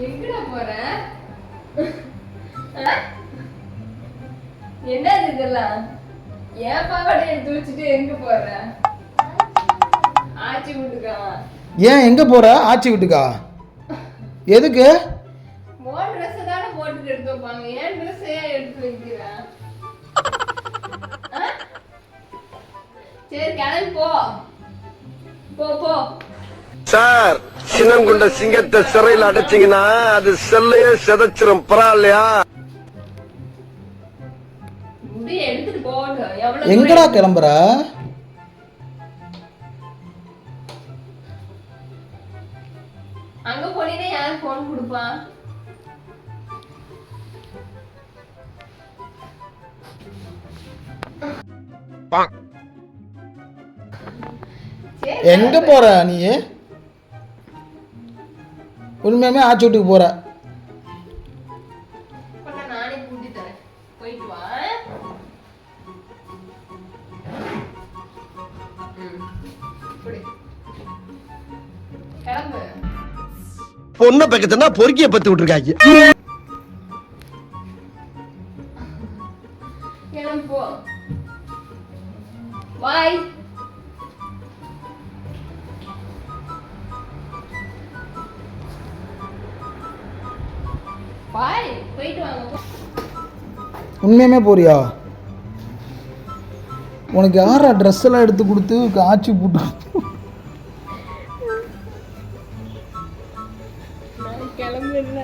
எங்கடா போற? ஆ? என்னது இதெல்லாம்? ஏன் பாவாடை எடுத்து வச்சுட்டு எங்க போற? ஆச்சி வீட்டுக்கா? ஏன் எங்கே போகிற ஆச்சி வீட்டுக்கா? எதுக்கு? உன் ட்ரெஸ் தானே போட்டுட்டு எடுத்து வைப்பாங்க. ஏன் ட்ரெஸ் ஏன் எடுத்து வைக்கிற? சரி கிளம்பி போ. போ போ. சார் சின்னங்குண்ட சிங்கத்தை சிறையில் அடைச்சீங்கன்னா அது செல்லையே செதைச்சிரும். பரவாயில்லையா? எங்கடா கிளம்புற? அங்க போனீங்கன்னா யார் போன் கொடுப்பா? எங்கே போகிற நீ? உண்மையுமே ஆச்சி வீட்டுக்கு போகிற பொண்ணை பக்கத்துனா பொறுக்கிய பத்து விட்டுருக்காங்க. கிளம்பு உண்மையுமே போறியா? உனக்கு யாரா ட்ரெஸ் எல்லாம் எடுத்து கொடுத்து காய்ச்சி போட்டு கிளம்புல